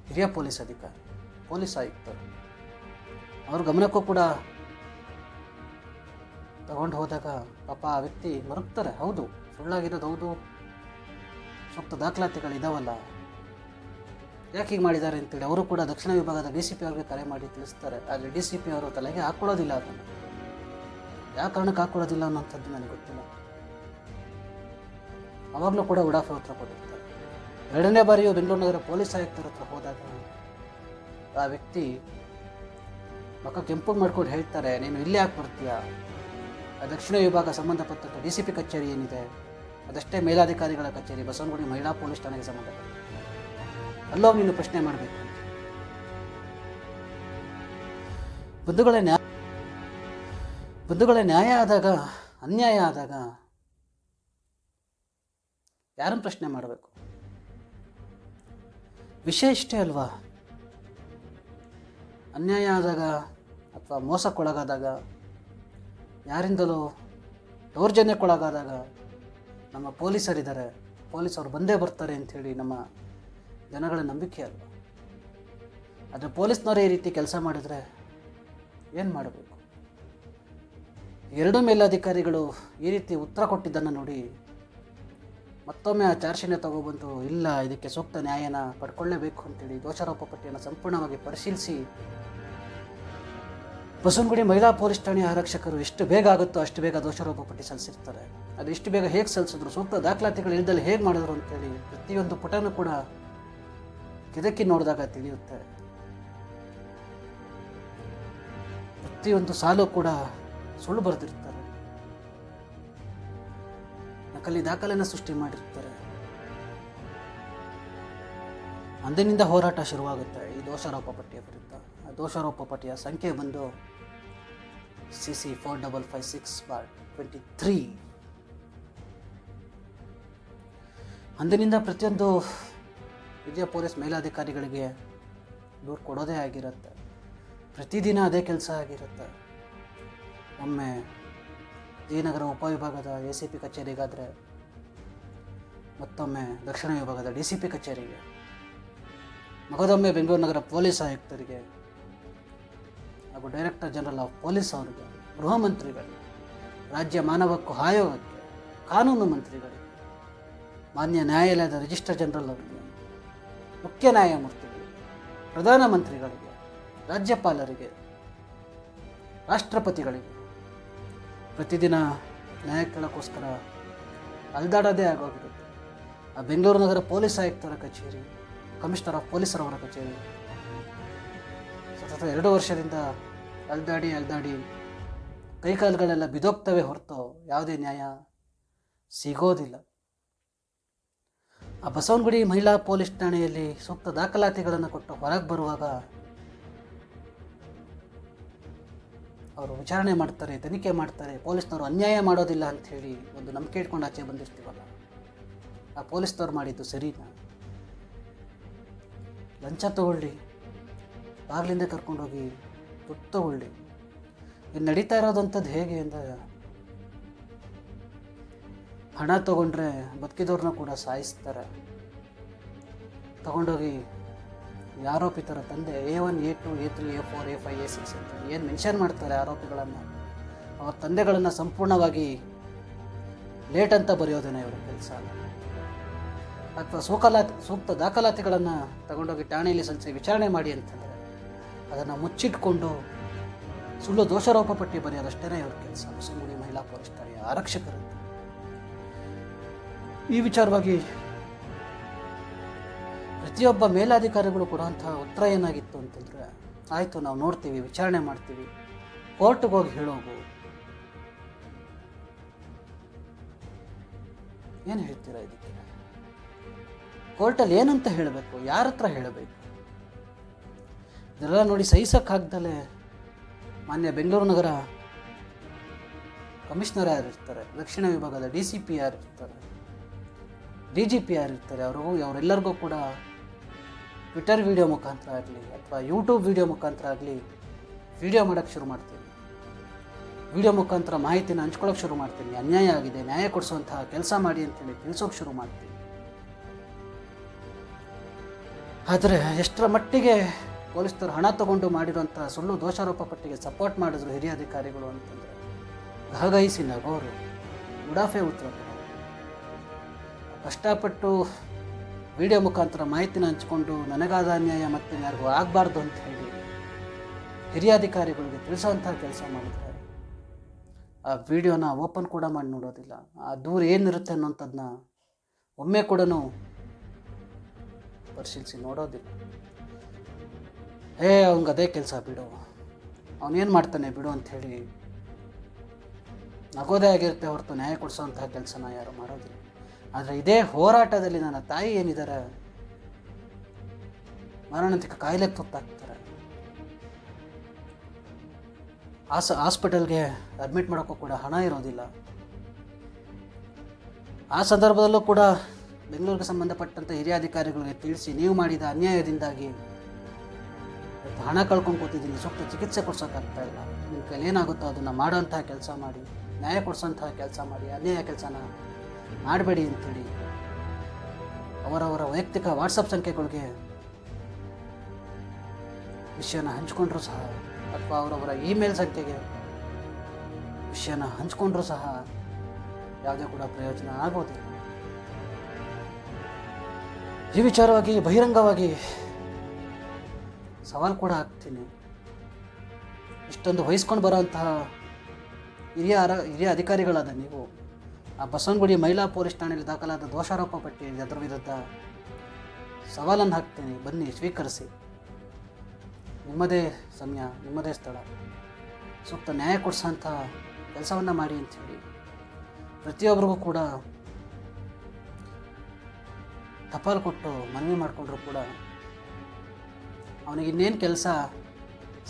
ಹಿರಿಯ ಪೊಲೀಸ್ ಅಧಿಕಾರಿ, ಪೊಲೀಸ್ ಆಯುಕ್ತರು, ಅವ್ರ ಗಮನಕ್ಕೂ ಕೂಡ ತಗೊಂಡು ಹೋದಾಗ ಪಾಪ ಆ ವ್ಯಕ್ತಿ ಮರುಗ್ತಾರೆ. ಹೌದು, ಸುಳ್ಳಾಗಿರೋದು ಹೌದು. ಸೂಕ್ತ ದಾಖಲಾತಿಗಳು ಇದಾವಲ್ಲ. ಯಾಕೆ ಹೀಗೆ ಮಾಡಿದ್ದಾರೆ ಅಂತೇಳಿ ಅವರು ಕೂಡ ದಕ್ಷಿಣ ವಿಭಾಗದ ಡಿ ಸಿ ಪಿ ಅವ್ರಿಗೆ ಕರೆ ಮಾಡಿ ತಿಳಿಸ್ತಾರೆ. ಆದರೆ ಡಿ ಸಿ ಪಿ ಅವರು ತಲೆಗೆ ಹಾಕ್ಕೊಳ್ಳೋದಿಲ್ಲ ಅದನ್ನು. ಯಾವ ಕಾರಣಕ್ಕೆ ಹಾಕ್ಕೊಳ್ಳೋದಿಲ್ಲ ಅನ್ನೋಂಥದ್ದು ನನಗೆ ಗೊತ್ತಿಲ್ಲ. ಅವಾಗಲೂ ಕೂಡ ಉಡಾಫೆ ಹತ್ರ ಕೊಟ್ಟಿರ್ತಾರೆ. ಎರಡನೇ ಬಾರಿಯೂ ಬೆಂಗಳೂರು ನಗರ ಪೊಲೀಸ್ ಆಯುಕ್ತರ ಹತ್ರ ಹೋದಾಗ ಆ ವ್ಯಕ್ತಿ ಮಕ್ಕ ಕೆಂಪು ಮಾಡ್ಕೊಂಡು ಹೇಳ್ತಾರೆ, ನೀನು ಇಲ್ಲೇ ಯಾಕೆ ಬರ್ತೀಯಾ ಆ ದಕ್ಷಿಣ ವಿಭಾಗ ಸಂಬಂಧಪಟ್ಟ ಡಿ ಸಿ ಪಿ ಕಚೇರಿ ಏನಿದೆ? ಅದಷ್ಟೇ ಮೇಲಾಧಿಕಾರಿಗಳ ಕಚೇರಿ, ಬಸವನಗುಡಿ ಮಹಿಳಾ ಪೊಲೀಸ್ ಠಾಣೆಗೆ ಸಂಬಂಧಪಟ್ಟ ಅಲ್ಲೋಗಿ ನೀನು ಪ್ರಶ್ನೆ ಮಾಡಬೇಕು ಬಂಧುಗಳ ನ್ಯಾಯ ಬಂಧುಗಳ ನ್ಯಾಯ ಆದಾಗ, ಅನ್ಯಾಯ ಆದಾಗ ಯಾರನ್ನು ಪ್ರಶ್ನೆ ಮಾಡಬೇಕು? ವಿಷಯ ಇಷ್ಟೇ ಅಲ್ವಾ? ಅನ್ಯಾಯ ಆದಾಗ ಅಥವಾ ಮೋಸಕ್ಕೊಳಗಾದಾಗ, ಯಾರಿಂದಲೂ ದೌರ್ಜನ್ಯಕ್ಕೊಳಗಾದಾಗ ನಮ್ಮ ಪೊಲೀಸರಿದ್ದಾರೆ ಪೊಲೀಸರು ಬಂದೇ ಬರ್ತಾರೆ ಅಂಥೇಳಿ ನಮ್ಮ ಜನಗಳ ನಂಬಿಕೆ ಅಲ್ವ? ಆದರೆ ಪೊಲೀಸ್ನವರೇ ಈ ರೀತಿ ಕೆಲಸ ಮಾಡಿದರೆ ಏನು ಮಾಡಬೇಕು? ಎರಡೂ ಮೇಲಧಿಕಾರಿಗಳು ಈ ರೀತಿ ಉತ್ತರ ಕೊಟ್ಟಿದ್ದನ್ನು ನೋಡಿ ಮತ್ತೊಮ್ಮೆ ಆ ಚಾರ್ಜ್ಶೀಟ್ನ ತಗೊಬಂದು, ಇಲ್ಲ, ಇದಕ್ಕೆ ಸೂಕ್ತ ನ್ಯಾಯನ ಪಡ್ಕೊಳ್ಳೇಬೇಕು ಅಂತೇಳಿ ದೋಷಾರೋಪ ಪಟ್ಟಿಯನ್ನು ಸಂಪೂರ್ಣವಾಗಿ ಪರಿಶೀಲಿಸಿ. ಬಸವನಗುಡಿ ಮಹಿಳಾ ಪೊಲೀಸ್ ಠಾಣೆ ಆರಕ್ಷಕರು ಎಷ್ಟು ಬೇಗ ಆಗುತ್ತೋ ಅಷ್ಟು ಬೇಗ ದೋಷಾರೋಪ ಪಟ್ಟಿ ಸಲ್ಲಿಸಿರ್ತಾರೆ. ಅದು ಎಷ್ಟು ಬೇಗ ಹೇಗೆ ಸಲ್ಲಿಸಿದ್ರು, ಸೂಕ್ತ ದಾಖಲಾತಿಗಳು ಇಲ್ದಲ್ಲಿ ಹೇಗೆ ಮಾಡಿದ್ರು ಅಂತೇಳಿ ಪ್ರತಿಯೊಂದು ಪುಟನೂ ಕೂಡ ಕೆದಕಿ ನೋಡಿದಾಗ ತಿಳಿಯುತ್ತೆ. ಪ್ರತಿಯೊಂದು ಸಾಲು ಕೂಡ ಸುಳ್ಳು ಬರೆದಿರ್ತಾರೆ ನಕಲಿ ದಾಖಲೆನ ಸೃಷ್ಟಿ ಮಾಡಿರ್ತಾರೆ. ಅಂದಿನಿಂದ ಹೋರಾಟ ಶುರುವಾಗುತ್ತೆ. ಈ ದೋಷಾರೋಪ ಪಟ್ಟಿಯ ವಿರುದ್ಧ. ಆ ದೋಷಾರೋಪ ಪಟ್ಟಿಯ ಸಂಖ್ಯೆ ಬಂದು C C four double five six bar twenty three ಅಂದಿನಿಂದ ಪ್ರತಿಯೊಂದು ವಿಜಯ ಪೊಲೀಸ್ ಮೇಲಾಧಿಕಾರಿಗಳಿಗೆ ದೂರು ಕೊಡೋದೇ ಆಗಿರುತ್ತೆ. ಪ್ರತಿದಿನ ಅದೇ ಕೆಲಸ ಆಗಿರುತ್ತೆ. ಒಮ್ಮೆ ಜಯನಗರ ಉಪವಿಭಾಗದ ಎ ಸಿ ಪಿ ಕಚೇರಿಗಾದರೆ ಮತ್ತೊಮ್ಮೆ ದಕ್ಷಿಣ ವಿಭಾಗದ ಡಿ ಸಿ ಪಿ ಕಚೇರಿಗೆ. ಮಗದೊಮ್ಮೆ ಬೆಂಗಳೂರು ನಗರ ಪೊಲೀಸ್ ಆಯುಕ್ತರಿಗೆ ಹಾಗೂ ಡೈರೆಕ್ಟರ್ ಜನರಲ್ ಆಫ್ ಪೊಲೀಸ್ ಅವರಿಗೆ, ಗೃಹ ಮಂತ್ರಿಗಳಿಗೆ, ರಾಜ್ಯ ಮಾನವ ಹಕ್ಕು ಆಯೋಗಕ್ಕೆ, ಕಾನೂನು ಮಂತ್ರಿಗಳಿಗೆ, ಮಾನ್ಯ ನ್ಯಾಯಾಲಯದ ರಿಜಿಸ್ಟರ್ ಜನರಲ್ ಅವರಿಗೆ, ಮುಖ್ಯ ನ್ಯಾಯಮೂರ್ತಿಗಳಿಗೆ ಪ್ರಧಾನಮಂತ್ರಿಗಳಿಗೆ ರಾಜ್ಯಪಾಲರಿಗೆ, ರಾಷ್ಟ್ರಪತಿಗಳಿಗೆ ಪ್ರತಿದಿನ ನ್ಯಾಯ ಕೇಳೋಕ್ಕೋಸ್ಕರ ಅಲ್ದಾಡೋದೇ ಆಗೋಗಿರುತ್ತೆ ಆ ಬೆಂಗಳೂರು ನಗರ ಪೊಲೀಸ್ ಆಯುಕ್ತರ ಕಚೇರಿ, ಕಮಿಷನರ್ ಆಫ್ ಪೊಲೀಸರವರ ಕಚೇರಿ. ಸತತ ಎರಡು ವರ್ಷದಿಂದ ಅಲ್ದಾಡಿ ಅಲ್ದಾಡಿ ಕೈಕಾಲುಗಳೆಲ್ಲ ಬಿದೋಗ್ತವೆ ಹೊರತು ಯಾವುದೇ ನ್ಯಾಯ ಸಿಗೋದಿಲ್ಲ. ಆ ಬಸವನಗುಡಿ ಮಹಿಳಾ ಪೊಲೀಸ್ ಠಾಣೆಯಲ್ಲಿ ಸೂಕ್ತ ದಾಖಲಾತಿಗಳನ್ನು ಕೊಟ್ಟು ಹೊರಗೆ ಬರುವಾಗ ಅವರು ವಿಚಾರಣೆ ಮಾಡ್ತಾರೆ, ತನಿಖೆ ಮಾಡ್ತಾರೆ, ಪೊಲೀಸ್ನವರು ಅನ್ಯಾಯ ಮಾಡೋದಿಲ್ಲ ಅಂತ ಹೇಳಿ ಒಂದು ನಂಬಿಕೆ ಇಟ್ಕೊಂಡು ಆಚೆ ಬಂದಿರ್ತೀವಲ್ಲ, ಆ ಪೊಲೀಸ್ನವ್ರು ಮಾಡಿದ್ದು ಸರಿನಾ? ಲಂಚ ತಗೊಳ್ಳಿ ಬಾಗಿಲಿಂದ ಕರ್ಕೊಂಡೋಗಿ ದುಡ್ಡು ತಗೊಳ್ಳಿ. ಇದು ನಡೀತಾ ಇರೋದಂಥದ್ದು ಹೇಗೆ ಅಂದರೆ, ಹಣ ತಗೊಂಡ್ರೆ ಬದುಕಿದವ್ರನ್ನ ಕೂಡ ಸಾಯಿಸ್ತಾರೆ. ತಗೊಂಡೋಗಿ ಆರೋಪಿತರ ತಂದೆ A one A two A three A four A five A six ಅಂತ ಏನು ಮೆನ್ಷನ್ ಮಾಡ್ತಾರೆ ಆರೋಪಿಗಳನ್ನು? ಅವ್ರ ತಂದೆಗಳನ್ನು ಸಂಪೂರ್ಣವಾಗಿ ಲೇಟ್ ಅಂತ ಬರೆಯೋದೇನೋ ಇವರ ಕೆಲಸ. ಅಥವಾ ಸೂಕಲಾತಿ ಸೂಕ್ತ ದಾಖಲಾತಿಗಳನ್ನು ತಗೊಂಡೋಗಿ ಠಾಣೆಯಲ್ಲಿ ಸಂಚೆ, ವಿಚಾರಣೆ ಮಾಡಿ ಅಂತಂದರೆ ಅದನ್ನು ಮುಚ್ಚಿಟ್ಕೊಂಡು ಸುಳ್ಳು ದೋಷಾರೋಪ ಪಟ್ಟಿ ಬರೆಯೋದಷ್ಟೇ ಇವ್ರ ಕೆಲಸ. ಮುಸುಗುಡಿ ಮಹಿಳಾ ಪೊಲೀಸ್ ಠಾಣೆಯ ಆರಕ್ಷಕರು ಈ ವಿಚಾರವಾಗಿ ಪ್ರತಿಯೊಬ್ಬ ಮೇಲಾಧಿಕಾರಿಗಳು ಕೊಡುವಂಥ ಉತ್ತರ ಏನಾಗಿತ್ತು ಅಂತಂದರೆ, ಆಯಿತು, ನಾವು ನೋಡ್ತೀವಿ, ವಿಚಾರಣೆ ಮಾಡ್ತೀವಿ, ಕೋರ್ಟ್ಗೆ ಹೋಗಿ ಹೇಳೋಗು. ಏನು ಹೇಳ್ತೀರಾ ಇದಕ್ಕೆ? ಕೋರ್ಟಲ್ಲಿ ಏನಂತ ಹೇಳಬೇಕು? ಯಾರ ಹತ್ರ ಹೇಳಬೇಕು? ಇದೆಲ್ಲ ನೋಡಿ ಸಹಿಸೋಕ್ಕಾಗ್ದಲೇ ಮಾನ್ಯ ಬೆಂಗಳೂರು ನಗರ ಕಮಿಷನರ್ ಯಾರಿರ್ತಾರೆ ದಕ್ಷಿಣ ವಿಭಾಗದ ಡಿ ಸಿ ಪಿ ಯಾರಿರ್ತಾರೆ, ಡಿ ಜಿ ಪಿ ಯಾರಿರ್ತಾರೆ, ಅವರು, ಅವರೆಲ್ಲರಿಗೂ ಕೂಡ ಟ್ವಿಟರ್ ವಿಡಿಯೋ ಮುಖಾಂತರ ಆಗಲಿ ಅಥವಾ ಯೂಟ್ಯೂಬ್ ವಿಡಿಯೋ ಮುಖಾಂತರ ಆಗಲಿ ವಿಡಿಯೋ ಮಾಡೋಕ್ಕೆ ಶುರು ಮಾಡ್ತೀನಿ. ವಿಡಿಯೋ ಮುಖಾಂತರ ಮಾಹಿತಿನ ಹಂಚ್ಕೊಳ್ಳೋಕೆ ಶುರು ಮಾಡ್ತೀನಿ. ಅನ್ಯಾಯ ಆಗಿದೆ, ನ್ಯಾಯ ಕೊಡಿಸುವಂತಹ ಕೆಲಸ ಮಾಡಿ ಅಂತೇಳಿ ತಿಳಿಸೋಕೆ ಶುರು ಮಾಡ್ತೀನಿ. ಆದರೆ ಎಷ್ಟರ ಮಟ್ಟಿಗೆ ಪೊಲೀಸರು ಹಣ ತಗೊಂಡು ಮಾಡಿರುವಂಥ ಸುಳ್ಳು ದೋಷಾರೋಪ ಪಟ್ಟಿಗೆ ಸಪೋರ್ಟ್ ಮಾಡಿದ್ರು ಹಿರಿಯ ಅಧಿಕಾರಿಗಳು ಅಂತಂದರೆ ಘಾಗೈಸಿ ನಗೋರು ಉಡಾಫೆ ಉತ್ತರ ಕಷ್ಟಪಟ್ಟು ವಿಡಿಯೋ ಮುಖಾಂತರ ಮಾಹಿತಿನ ಹಂಚಿಕೊಂಡು ನನಗಾದ ಅನ್ಯಾಯ ಮತ್ತೆ ಯಾರಿಗೂ ಆಗಬಾರ್ದು ಅಂತ ಹೇಳಿ ಹಿರಿಯ ಅಧಿಕಾರಿಗಳಿಗೆ ತಿಳಿಸುವಂಥ ಕೆಲಸ ಮಾಡಿದ್ದಾರೆ. ಆ ವಿಡಿಯೋನ ಓಪನ್ ಕೂಡ ಮಾಡಿ ನೋಡೋದಿಲ್ಲ. ಆ ದೂರ ಏನಿರುತ್ತೆ ಅನ್ನೋಂಥದ್ದನ್ನ ಒಮ್ಮೆ ಕೂಡ ಪರಿಶೀಲಿಸಿ ನೋಡೋದಿಲ್ಲ. ಏ ಅವ್ನಿಗೆ ಅದೇ ಕೆಲಸ ಬಿಡು. ಅವನೇನು ಮಾಡ್ತಾನೆ ಬಿಡು ಅಂಥೇಳಿ ನಗೋದೇ ಆಗಿರುತ್ತೆ ಹೊರತು ನ್ಯಾಯ ಕೊಡಿಸೋವಂತಹ ಕೆಲಸನ ಯಾರು ಮಾಡೋದಿಲ್ಲ. ಆದರೆ ಇದೇ ಹೋರಾಟದಲ್ಲಿ ನನ್ನ ತಾಯಿ ಏನಿದ್ದಾರೆ? ಮಾರಣಾಂತಿಕ ಕಾಯಿಲೆ ತುತ್ತಾಗ್ತಾರೆ. ಆಸ್ ಹಾಸ್ಪಿಟಲ್ಗೆ ಅಡ್ಮಿಟ್ ಮಾಡೋಕ್ಕೂ ಕೂಡ ಹಣ ಇರೋದಿಲ್ಲ. ಆ ಸಂದರ್ಭದಲ್ಲೂ ಕೂಡ ಬೆಂಗಳೂರಿಗೆ ಸಂಬಂಧಪಟ್ಟಂಥ ಹಿರಿಯ ಅಧಿಕಾರಿಗಳಿಗೆ ತಿಳಿಸಿ ನೀವು ಮಾಡಿದ ಅನ್ಯಾಯದಿಂದಾಗಿ ಹಣ ಕಳ್ಕೊಂಡು ಕೂತಿದ್ದೀನಿ. ಸೂಕ್ತ ಚಿಕಿತ್ಸೆ ಕೊಡ್ಸೋಕ್ಕಾಗ್ತಾ ಇಲ್ಲ. ನಿಮ್ಮ ಕೈಲಿ ಏನಾಗುತ್ತೋ ಅದನ್ನು ಮಾಡೋಂತಹ ಕೆಲಸ ಮಾಡಿ, ನ್ಯಾಯ ಕೊಡಿಸೋಂತಹ ಕೆಲಸ ಮಾಡಿ, ಅನ್ಯಾಯ ಕೆಲಸನ ಮಾಡಬೇಡಿ ಅಂತೇಳಿ ಅವರವರ ವೈಯಕ್ತಿಕ ವಾಟ್ಸಪ್ ಸಂಖ್ಯೆಗಳಿಗೆ ವಿಷಯನ ಹಂಚಿಕೊಂಡ್ರೂ ಸಹ, ಅಥವಾ ಅವರವರ ಇಮೇಲ್ ಸಂಖ್ಯೆಗೆ ವಿಷಯನ ಹಂಚಿಕೊಂಡ್ರೂ ಸಹ ಯಾವುದೇ ಕೂಡ ಪ್ರಯೋಜನ ಆಗೋದಿಲ್ಲ. ಈ ವಿಚಾರವಾಗಿ ಬಹಿರಂಗವಾಗಿ ಸವಾಲು ಕೂಡ ಹಾಕ್ತೀನಿ. ಇಷ್ಟೊಂದು ವಹಿಸ್ಕೊಂಡು ಬರೋಂತಹ ಹಿರಿಯ ಹಿರಿಯ ಅಧಿಕಾರಿಗಳಾದ ನೀವು ಆ ಬಸವನಗುಡಿ ಮಹಿಳಾ ಪೊಲೀಸ್ ಠಾಣೆಯಲ್ಲಿ ದಾಖಲಾದ ದೋಷಾರೋಪ ಪಟ್ಟಿಯಲ್ಲಿ ಅದರ ವಿರುದ್ಧ ಸವಾಲನ್ನು ಹಾಕ್ತೀನಿ. ಬನ್ನಿ, ಸ್ವೀಕರಿಸಿ. ನಿಮ್ಮದೇ ಸಮಯ, ನಿಮ್ಮದೇ ಸ್ಥಳ. ಸೂಕ್ತ ನ್ಯಾಯ ಕೊಡಿಸೋಂಥ ಕೆಲಸವನ್ನು ಮಾಡಿ ಅಂಥೇಳಿ. ಪ್ರತಿಯೊಬ್ಬರಿಗೂ ಕೂಡ ಟಪಾಲು ಕೊಟ್ಟು ಮನವಿ ಮಾಡಿಕೊಂಡ್ರು ಕೂಡ ಅವನಿಗೆ ಇನ್ನೇನು ಕೆಲಸ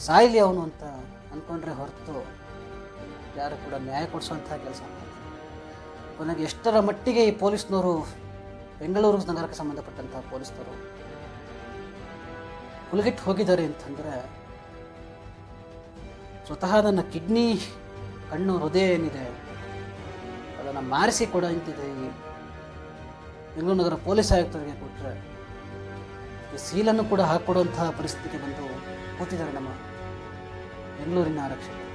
ಸಾಯಲಿ ಅವನು ಅಂತ ಅಂದ್ಕೊಂಡ್ರೆ ಹೊರತು ಯಾರು ಕೂಡ ನ್ಯಾಯ ಕೊಡಿಸುವಂತಹ ಕೆಲಸ ಕೊನೆಗೆ ಎಷ್ಟರ ಮಟ್ಟಿಗೆ ಈ ಪೊಲೀಸ್ನವರು ಬೆಂಗಳೂರು ನಗರಕ್ಕೆ ಸಂಬಂಧಪಟ್ಟಂತಹ ಪೊಲೀಸ್ನವರು ಹುಲಗಿಟ್ಟು ಹೋಗಿದ್ದಾರೆ ಅಂತಂದರೆ ಸ್ವತಃ ನನ್ನ ಕಿಡ್ನಿ ಕಣ್ಣು ಹೃದಯ ಏನಿದೆ ಅದನ್ನು ಮಾರಿಸಿ ಕೊಡ ಅಂತಿದೆ ಈ ಬೆಂಗಳೂರು ನಗರ ಪೊಲೀಸ್ ಆಯುಕ್ತರಿಗೆ ಕೊಟ್ಟರೆ ಈ ಸೀಲನ್ನು ಕೂಡ ಹಾಕ್ಕೊಡುವಂತಹ ಪರಿಸ್ಥಿತಿ ಬಂದು ಕೂತಿದ್ದಾರೆ ನಮ್ಮ ಬೆಂಗಳೂರಿನ ಆರಕ್ಷಕರು.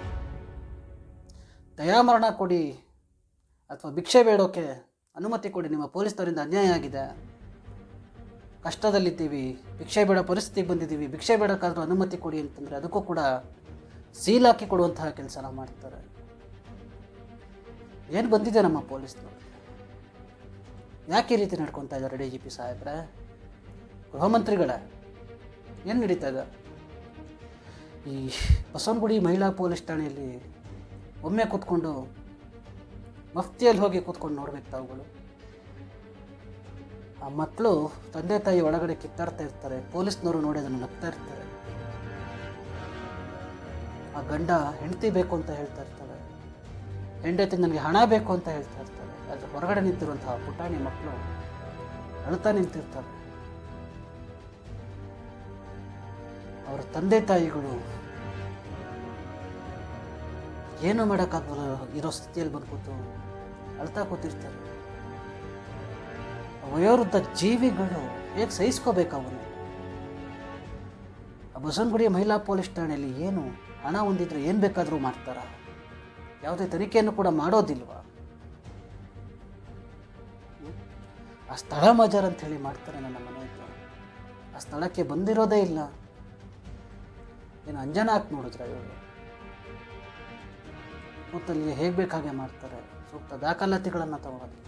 ದಯಾಮರಣ ಕೊಡಿ. ಅಥವಾ ಭಿಕ್ಷೆ ಬೇಡೋಕೆ ಅನುಮತಿ ಕೊಡಿ, ನಿಮ್ಮ ಪೊಲೀಸ್ನವರಿಂದ ಅನ್ಯಾಯ ಆಗಿದೆ. ಕಷ್ಟದಲ್ಲಿದ್ದೀವಿ, ಭಿಕ್ಷೆ ಬೇಡ ಪರಿಸ್ಥಿತಿಗೆ ಬಂದಿದ್ದೀವಿ, ಭಿಕ್ಷೆ ಬೇಡಕ್ಕಾದರೂ ಅನುಮತಿ ಕೊಡಿ ಅಂತಂದರೆ ಅದಕ್ಕೂ ಕೂಡ ಸೀಲ್ ಹಾಕಿ ಕೊಡುವಂತಹ ಕೆಲಸನ ಮಾಡ್ತಾರೆ. ಏನು ಬಂದಿದೆ ನಮ್ಮ ಪೊಲೀಸ್ನವ್ರು? ಯಾಕೆ ಈ ರೀತಿ ನಡ್ಕೊತಾ ಇದ್ದಾರೆ ಡಿ ಜಿ ಪಿ ಸಾಹೇಬ್ರೆ? ಗೃಹ ಮಂತ್ರಿಗಳೇ, ಏನು ನಡೀತಾ ಇದೆ? ಈ ಬಸವನಗುಡಿ ಮಹಿಳಾ ಪೊಲೀಸ್ ಠಾಣೆಯಲ್ಲಿ ಒಮ್ಮೆ ಕೂತ್ಕೊಂಡು ಮಫ್ತಿಯಲ್ಲಿ ಹೋಗಿ ಕೂತ್ಕೊಂಡು ನೋಡ್ಬೇಕು ತಾವುಗಳು. ಆ ಮಕ್ಕಳು ತಂದೆ ತಾಯಿ ಒಳಗಡೆ ಕಿತ್ತಾಡ್ತಾ ಇರ್ತಾರೆ, ಪೊಲೀಸ್ನವರು ನೋಡಿ ಅದನ್ನು ನಗ್ತಾ ಇರ್ತಾರೆ. ಆ ಗಂಡ ಹೆಂಡತಿ ಬೇಕು ಅಂತ ಹೇಳ್ತಾ ಇರ್ತಾರೆ ಹೆಂಡತಿ ನನಗೆ ಹಣ ಬೇಕು ಅಂತ ಹೇಳ್ತಾ ಇರ್ತಾರೆ ಅದ್ರ ಹೊರಗಡೆ ನಿಂತಿರುವಂತಹ ಪುಟಾಣಿ ಮಕ್ಕಳು ಅಳ್ತಾ ನಿಂತಿರ್ತಾರೆ. ಅವರ ತಂದೆ ತಾಯಿಗಳು ಏನು ಮಾಡೋಕ್ಕಾಗಲ್ಲ ಇರೋ ಸ್ಥಿತಿಯಲ್ಲಿ ಬಂದು ಅಳ್ತಾ ಕೂತಿರ್ತಾರೆ. ವಯೋವೃದ್ಧ ಜೀವಿಗಳು ಹೇಗೆ ಸಹಿಸ್ಕೋಬೇಕು ಅವನು ಆ ಬಸವನಗುಡಿಯ ಮಹಿಳಾ ಪೊಲೀಸ್ ಠಾಣೆಯಲ್ಲಿ ಏನು ಹಣ ಹೊಂದಿದ್ರೆ ಏನು ಬೇಕಾದರೂ ಮಾಡ್ತಾರ? ಯಾವುದೇ ತನಿಖೆಯನ್ನು ಕೂಡ ಮಾಡೋದಿಲ್ವ? ಆ ಸ್ಥಳ ಮಜಾರ್ ಅಂತ ಹೇಳಿ ಮಾಡ್ತಾರೆ ನನ್ನ ಮನೆ ಆ ಸ್ಥಳಕ್ಕೆ ಬಂದಿರೋದೇ ಇಲ್ಲ. ಏನು ಅಂಜನ ಹಾಕಿ ನೋಡಿದ್ರ ಇವರು? ಕೂತಲ್ಲಿ ಹೇಗೆ ಬೇಕಾಗೆ ಮಾಡ್ತಾರೆ ಸೂಕ್ತ ದಾಖಲಾತಿಗಳನ್ನು ತಗೊಳ್ಳೋದು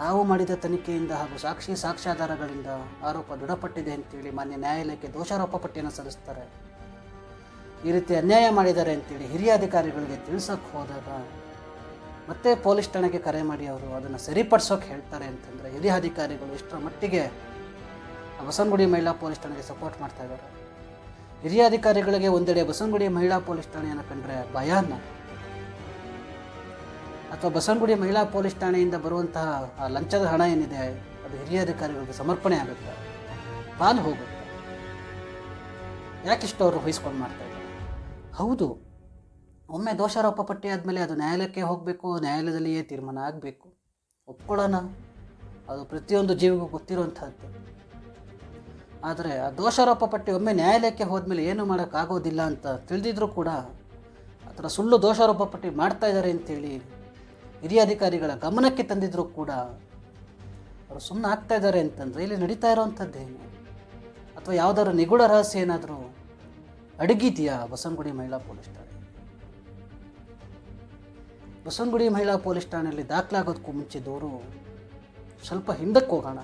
ನಾವು ಮಾಡಿದ ತನಿಖೆಯಿಂದ ಹಾಗೂ ಸಾಕ್ಷಿ ಸಾಕ್ಷ್ಯಾಧಾರಗಳಿಂದ ಆರೋಪ ದೃಢಪಟ್ಟಿದೆ ಅಂತೇಳಿ ಮಾನ್ಯ ನ್ಯಾಯಾಲಯಕ್ಕೆ ದೋಷಾರೋಪ ಪಟ್ಟಿಯನ್ನು ಸಲ್ಲಿಸ್ತಾರೆ. ಈ ರೀತಿ ಅನ್ಯಾಯ ಮಾಡಿದ್ದಾರೆ ಅಂತೇಳಿ ಹಿರಿಯ ಅಧಿಕಾರಿಗಳಿಗೆ ತಿಳಿಸೋಕೆ ಹೋದಾಗ ಮತ್ತೆ ಪೊಲೀಸ್ ಠಾಣೆಗೆ ಕರೆ ಮಾಡಿ ಅವರು ಅದನ್ನು ಸರಿಪಡಿಸೋಕೆ ಹೇಳ್ತಾರೆ ಅಂತಂದರೆ ಹಿರಿಯ ಅಧಿಕಾರಿಗಳು ಎಷ್ಟರ ಮಟ್ಟಿಗೆ ಬಸವನಗುಡಿ ಮಹಿಳಾ ಪೊಲೀಸ್ ಠಾಣೆಗೆ ಸಪೋರ್ಟ್ ಮಾಡ್ತಾ ಇದ್ದಾರೆ. ಹಿರಿಯ ಅಧಿಕಾರಿಗಳಿಗೆ ಒಂದೆಡೆ ಬಸವನಗುಡಿ ಮಹಿಳಾ ಪೊಲೀಸ್ ಠಾಣೆಯನ್ನು ಕಂಡ್ರೆ ಭಯಾನ ಅಥವಾ ಬಸವನಗುಡಿ ಮಹಿಳಾ ಪೊಲೀಸ್ ಠಾಣೆಯಿಂದ ಬರುವಂತಹ ಆ ಲಂಚದ ಹಣ ಏನಿದೆ, ಅದು ಹಿರಿಯ ಅಧಿಕಾರಿಗಳಿಗೆ ಸಮರ್ಪಣೆ ಆಗುತ್ತೆ? ಪಾಲು ಹೋಗುತ್ತೆ? ಯಾಕಿಷ್ಟು ಅವರು ವಹಿಸ್ಕೊಂಡು ಮಾಡ್ತಾ ಇದ್ದಾರೆ? ಹೌದು, ಒಮ್ಮೆ ದೋಷಾರೋಪ ಪಟ್ಟಿ ಆದಮೇಲೆ ಅದು ನ್ಯಾಯಾಲಯಕ್ಕೆ ಹೋಗಬೇಕು, ನ್ಯಾಯಾಲಯದಲ್ಲಿಯೇ ತೀರ್ಮಾನ ಆಗಬೇಕು. ಒಪ್ಕೊಳ್ಳೋಣ. ಅದು ಪ್ರತಿಯೊಂದು ಜೀವಿಗೂ ಗೊತ್ತಿರುವಂಥದ್ದು ಆದರೆ ಆ ದೋಷಾರೋಪ ಪಟ್ಟಿ ಒಮ್ಮೆ ನ್ಯಾಯಾಲಯಕ್ಕೆ ಹೋದ್ಮೇಲೆ ಏನು ಮಾಡೋಕ್ಕಾಗೋದಿಲ್ಲ ಅಂತ ತಿಳಿದಿದ್ರೂ ಕೂಡ ಆ ಥರ ಸುಳ್ಳು ದೋಷಾರೋಪ ಪಟ್ಟಿ ಮಾಡ್ತಾ ಇದ್ದಾರೆ ಅಂತೇಳಿ ಹಿರಿಯ ಅಧಿಕಾರಿಗಳ ಗಮನಕ್ಕೆ ತಂದಿದ್ರೂ ಕೂಡ ಅವರು ಸುಮ್ಮನೆ ಆಗ್ತಾ ಇದ್ದಾರೆ ಅಂತಂದರೆ ಇಲ್ಲಿ ನಡೀತಾ ಇರೋವಂಥದ್ದೇನು ಅಥವಾ ಯಾವುದಾದ್ರು ನಿಗೂಢ ರಹಸ್ಯ ಏನಾದರೂ ಅಡಗಿದೆಯಾ ಬಸವನಗುಡಿ ಮಹಿಳಾ ಪೊಲೀಸ್ ಠಾಣೆ? ಬಸವನಗುಡಿ ಮಹಿಳಾ ಪೊಲೀಸ್ ಠಾಣೆಯಲ್ಲಿ ದಾಖಲಾಗೋದಕ್ಕೂ ಮುಂಚೆ ದೂರು ಸ್ವಲ್ಪ ಹಿಂದಕ್ಕೆ ಹೋಗೋಣ.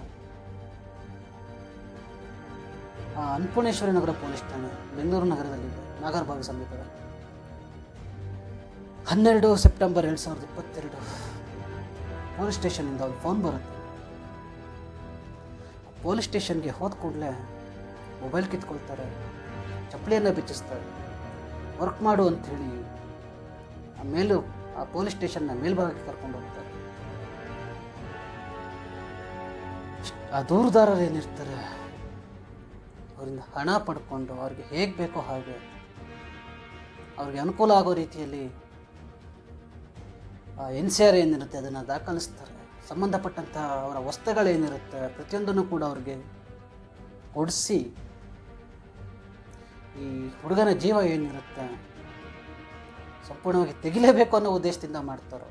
ಅನ್ನಪೂರ್ಣೇಶ್ವರಿ ನಗರ ಪೊಲೀಸ್ ಠಾಣೆ, ಬೆಂಗಳೂರು ನಗರದಲ್ಲಿ ನಾಗರಭಾವಿ ಸಮೀಪದ ಹನ್ನೆರಡು ಸೆಪ್ಟೆಂಬರ್ ಎರಡು ಸಾವಿರದ ಇಪ್ಪತ್ತೆರಡು ಪೊಲೀಸ್ ಸ್ಟೇಷನಿಂದ ಒಂದು ಫೋನ್ ಬರುತ್ತೆ. ಪೊಲೀಸ್ ಸ್ಟೇಷನ್ಗೆ ಹೋದ ಕೂಡಲೇ ಮೊಬೈಲ್ ಕಿತ್ಕೊಳ್ತಾರೆ, ಚಪ್ಪಲಿಯನ್ನು ಬಿಚ್ಚಿಸ್ತಾರೆ, ವರ್ಕ್ ಮಾಡು ಅಂಥೇಳಿ ಆ ಮೇಲು, ಆ ಪೊಲೀಸ್ ಸ್ಟೇಷನ್ನ ಮೇಲ್ಭಾಗಕ್ಕೆ ಕರ್ಕೊಂಡು ಹೋಗ್ತಾರೆ. ಆ ದೂರುದಾರರು ಏನಿರ್ತಾರೆ ಅವರಿಂದ ಹಣ ಪಡ್ಕೊಂಡು ಅವ್ರಿಗೆ ಹೇಗೆ ಬೇಕೋ ಹಾಗೆ ಅವ್ರಿಗೆ ಅನುಕೂಲ ಆಗೋ ರೀತಿಯಲ್ಲಿ ಎನ್ ಸಿ ಆರ್ ಏನಿರುತ್ತೆ ಅದನ್ನು ದಾಖಲಿಸ್ತಾರೆ. ಸಂಬಂಧಪಟ್ಟಂಥ ಅವರ ವಸ್ತುಗಳೇನಿರುತ್ತೆ ಪ್ರತಿಯೊಂದನ್ನು ಕೂಡ ಅವ್ರಿಗೆ ಕೊಡಿಸಿ ಈ ಹುಡುಗನ ಜೀವ ಏನಿರುತ್ತೆ ಸಂಪೂರ್ಣವಾಗಿ ತೆಗಿಲೇಬೇಕು ಅನ್ನೋ ಉದ್ದೇಶದಿಂದ ಮಾಡ್ತಾರೋ?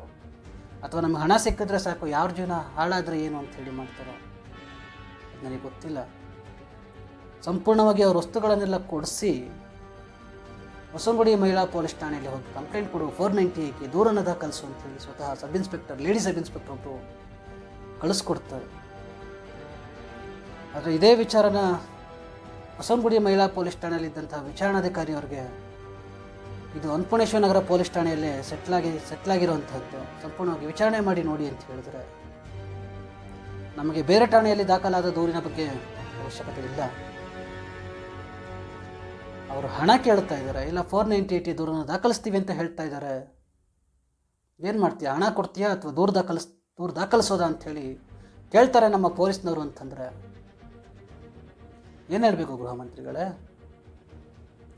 ಅಥವಾ ನಮ್ಗೆ ಹಣ ಸಿಕ್ಕಿದ್ರೆ ಸಾಕು, ಯಾರ ಜೀವನ ಹಾಳಾದರೆ ಏನು ಅಂತ ಹೇಳಿ ಮಾಡ್ತಾರೋ? ನನಗೆ ಗೊತ್ತಿಲ್ಲ. ಸಂಪೂರ್ಣವಾಗಿ ಅವ್ರ ವಸ್ತುಗಳನ್ನೆಲ್ಲ ಕೊಡಿಸಿ ಹೊಸಂಗುಡಿ ಮಹಿಳಾ ಪೊಲೀಸ್ ಠಾಣೆಯಲ್ಲಿ ಹೋಗಿ ಕಂಪ್ಲೇಂಟ್ ಕೊಡು ಫೋರ್ ನೈಂಟಿ ಏಕೆ ದೂರನ್ನು ದಾಖಲಿಸು ಅಂತೇಳಿ ಸ್ವತಃ sub inspector lady sub inspector ಒಬ್ಬರು ಕಳಿಸ್ಕೊಡ್ತಾರೆ. ಆದರೆ ಇದೇ ವಿಚಾರನ ಹೊಸಂಗುಡಿ ಮಹಿಳಾ ಪೊಲೀಸ್ ಠಾಣೆಯಲ್ಲಿದ್ದಂಥ ವಿಚಾರಣಾಧಿಕಾರಿ ಅವ್ರಿಗೆ ಇದು ಅನ್ನಪೂರ್ಣೇಶ್ವರ ನಗರ ಪೊಲೀಸ್ ಠಾಣೆಯಲ್ಲೇ ಸೆಟ್ಲಾಗಿ ಸೆಟ್ಲಾಗಿರುವಂಥದ್ದು ಸಂಪೂರ್ಣವಾಗಿ ವಿಚಾರಣೆ ಮಾಡಿ ನೋಡಿ ಅಂತ ಹೇಳಿದ್ರೆ ನಮಗೆ ಬೇರೆ ಠಾಣೆಯಲ್ಲಿ ದಾಖಲಾದ ದೂರಿನ ಬಗ್ಗೆ ಅವಶ್ಯಕತೆ ಇಲ್ಲ. ಅವರು ಹಣ ಕೇಳ್ತಾ ಇದ್ದಾರೆ, ಇಲ್ಲ ಫೋರ್ ನೈಂಟಿ ಏಯ್ಟಿ ದೂರನ್ನು ದಾಖಲಿಸ್ತೀವಿ ಅಂತ ಹೇಳ್ತಾ ಇದ್ದಾರೆ. ಏನು ಮಾಡ್ತೀಯ? ಹಣ ಕೊಡ್ತೀಯಾ ಅಥವಾ ದೂರ ದಾಖಲಿಸ್, ದೂರ ದಾಖಲಿಸೋದಾ ಅಂಥೇಳಿ ಕೇಳ್ತಾರೆ ನಮ್ಮ ಪೊಲೀಸ್ನವರು ಅಂತಂದರೆ. ಏನು ಹೇಳಬೇಕು ಗೃಹ ಮಂತ್ರಿಗಳೇ?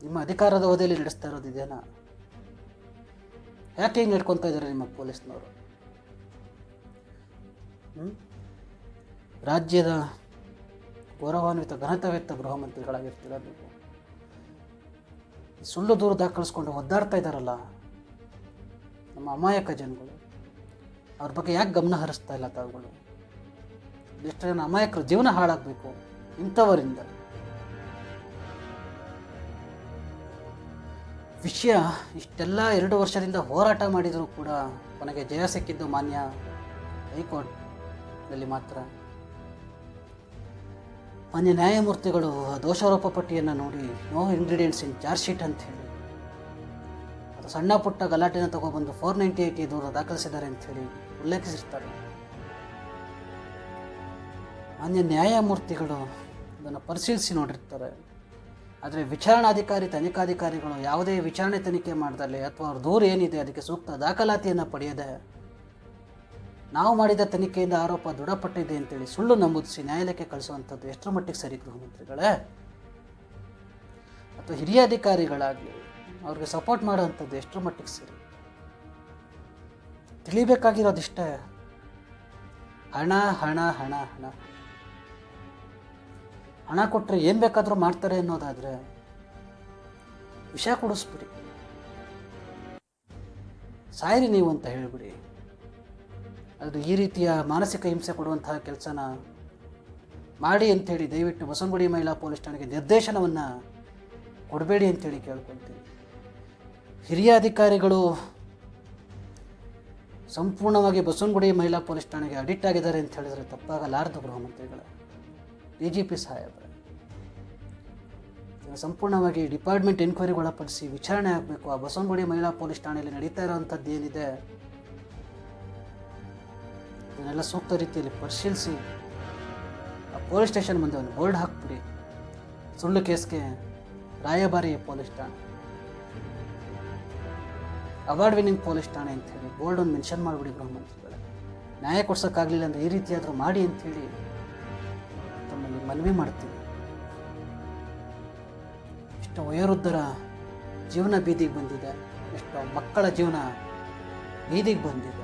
ನಿಮ್ಮ ಅಧಿಕಾರದ ಅವಧಿಯಲ್ಲಿ ನಡೆಸ್ತಾ ಇರೋದು ಇದೇನಾ? ಯಾಕೆ ಹಿಂಗೆ ನಡ್ಕೊತಾ ಇದ್ದಾರೆ ನಿಮ್ಮ ಪೊಲೀಸ್ನವರು? ರಾಜ್ಯದ ಗೌರವಾನ್ವಿತ ಘನತಾವಿತ್ತ ಗೃಹ ಮಂತ್ರಿಗಳಾಗಿರ್ತೀರ ನೀವು. ಸುಳ್ಳು ದೂರು ದಾಖಲಿಸ್ಕೊಂಡು ಒದ್ದಾಡ್ತಾ ಇದ್ದಾರಲ್ಲ ನಮ್ಮ ಅಮಾಯಕ ಜನಗಳು, ಅವ್ರ ಬಗ್ಗೆ ಯಾಕೆ ಗಮನ ಹರಿಸ್ತಾ ಇಲ್ಲ ತಾವುಗಳು? ಎಷ್ಟು ಜನ ಅಮಾಯಕರು ಜೀವನ ಹಾಳಾಗಬೇಕು ಇಂಥವರಿಂದ. ವಿಷಯ ಇಷ್ಟೆಲ್ಲ ಎರಡು ವರ್ಷದಿಂದ ಹೋರಾಟ ಮಾಡಿದರೂ ಕೂಡ ಕೊನೆಗೆ ಜಯ ಸಿಕ್ಕಿದ್ದು ಮಾನ್ಯ ಹೈಕೋರ್ಟ್ನಲ್ಲಿ ಮಾತ್ರ. ಮಾನ್ಯ ನ್ಯಾಯಮೂರ್ತಿಗಳು ದೋಷಾರೋಪ ಪಟ್ಟಿಯನ್ನು ನೋಡಿ, no ingredients in charge sheet ಅಂತ ಹೇಳಿ, ಅದು ಸಣ್ಣ ಪುಟ್ಟ ಗಲಾಟೆನ ತಗೊಬಂದು ಫೋರ್ ನೈಂಟಿ ಏಯ್ಟಿ ದೂರ ದಾಖಲಿಸಿದ್ದಾರೆ ಅಂತ ಹೇಳಿ ಉಲ್ಲೇಖಿಸಿರ್ತಾರೆ. ಮಾನ್ಯ ನ್ಯಾಯಮೂರ್ತಿಗಳು ಅದನ್ನು ಪರಿಶೀಲಿಸಿ ನೋಡಿರ್ತಾರೆ. ಆದರೆ ವಿಚಾರಣಾಧಿಕಾರಿ, ತನಿಖಾಧಿಕಾರಿಗಳು ಯಾವುದೇ ವಿಚಾರಣೆ ತನಿಖೆ ಮಾಡ್ದಲ್ಲಿ ಅಥವಾ ಅವ್ರ ದೂರು ಏನಿದೆ, ಅದಕ್ಕೆ ಸೂಕ್ತ ದಾಖಲಾತಿಯನ್ನು ಪಡೆಯದೆ ನಾವು ಮಾಡಿದ ತನಿಖೆಯಿಂದ ಆರೋಪ ದೃಢಪಟ್ಟಿದೆ ಅಂತೇಳಿ ಸುಳ್ಳು ನಮೂದಿಸಿ ನ್ಯಾಯಾಲಯಕ್ಕೆ ಕಳಿಸುವಂಥದ್ದು ಎಷ್ಟರ ಮಟ್ಟಿಗೆ ಸರಿ ಗೃಹಮಂತ್ರಿಗಳೇ ಅಥವಾ ಹಿರಿಯ ಅಧಿಕಾರಿಗಳಾಗಲಿ ಅವ್ರಿಗೆ ಸಪೋರ್ಟ್ ಮಾಡುವಂಥದ್ದು ಎಷ್ಟರ ಮಟ್ಟಿಗೆ ಸರಿ? ತಿಳಿಬೇಕಾಗಿರೋದಿಷ್ಟೇ. ಹಣ ಹಣ ಹಣ ಹಣ. ಹಣ ಕೊಟ್ಟರೆ ಏನು ಬೇಕಾದರೂ ಮಾಡ್ತಾರೆ ಅನ್ನೋದಾದರೆ ವಿಷಯ ಕೊಡಿಸ್ಬಿಡಿ. ಸಾಯಿರಿ ನೀವು ಅಂತ ಹೇಳಿಬಿಡಿ. ಅದು ಈ ರೀತಿಯ ಮಾನಸಿಕ ಹಿಂಸೆ ಕೊಡುವಂತಹ ಕೆಲಸನ ಮಾಡಿ ಅಂಥೇಳಿ ದಯವಿಟ್ಟು ಬಸವನಗುಡಿ ಮಹಿಳಾ ಪೊಲೀಸ್ ಠಾಣೆಗೆ ನಿರ್ದೇಶನವನ್ನು ಕೊಡಬೇಡಿ ಅಂತೇಳಿ ಕೇಳ್ಕೊಳ್ತೀನಿ. ಹಿರಿಯ ಅಧಿಕಾರಿಗಳು ಸಂಪೂರ್ಣವಾಗಿ ಬಸವನಗುಡಿ ಮಹಿಳಾ ಪೊಲೀಸ್ ಠಾಣೆಗೆ ಅಡಿಕ್ಟ್ ಆಗಿದ್ದಾರೆ ಅಂತ ಹೇಳಿದರೆ ತಪ್ಪಾಗಲಾರದು ಗೃಹಮಂತ್ರಿಗಳ ಡಿ ಜಿ ಪಿ ಸಾಹೇಬ್ರೆ ಸಂಪೂರ್ಣವಾಗಿ ಡಿಪಾರ್ಟ್ಮೆಂಟ್ ಎನ್ಕ್ವೈರಿಗೆ ಒಳಪಡಿಸಿ ವಿಚಾರಣೆ ಆಗಬೇಕು. ಆ ಬಸವನಗುಡಿ ಮಹಿಳಾ ಪೊಲೀಸ್ ಠಾಣೆಯಲ್ಲಿ ನಡೀತಾ ಇರೋವಂಥದ್ದು ಏನಿದೆ ಇದನ್ನೆಲ್ಲ ಸೂಕ್ತ ರೀತಿಯಲ್ಲಿ ಪರಿಶೀಲಿಸಿ ಆ ಪೊಲೀಸ್ ಸ್ಟೇಷನ್ ಮುಂದೆ ಒಂದು ಬೋರ್ಡ್ ಹಾಕ್ಬಿಡಿ. ಸುಳ್ಳು ಕೇಸ್ಗೆ ರಾಯಭಾರಿ ಪೊಲೀಸ್ ಠಾಣೆ. ಅವಾರ್ಡ್ ವಿನ್ನಿಂಗ್ ಪೊಲೀಸ್ ಠಾಣೆ ಅಂತ ಹೇಳಿ ಬೋರ್ಡ್ ಒಂದು ಮೆನ್ಷನ್ ಮಾಡಿಬಿಡಿ ಗೃಹ ನ್ಯಾಯ ಕೊಡ್ಸೋಕ್ಕಾಗಲಿಲ್ಲ ಅಂದರೆ ಈ ರೀತಿಯಾದರೂ ಮಾಡಿ ಅಂಥೇಳಿ ತಮ್ಮಲ್ಲಿ ಮನವಿ ಮಾಡ್ತೀವಿ ಎಷ್ಟೋ ವಯೋವೃದ್ಧರ ಜೀವನ ಬೀದಿಗೆ ಬಂದಿದೆ, ಎಷ್ಟೋ ಮಕ್ಕಳ ಜೀವನ ಬೀದಿಗೆ ಬಂದಿದೆ.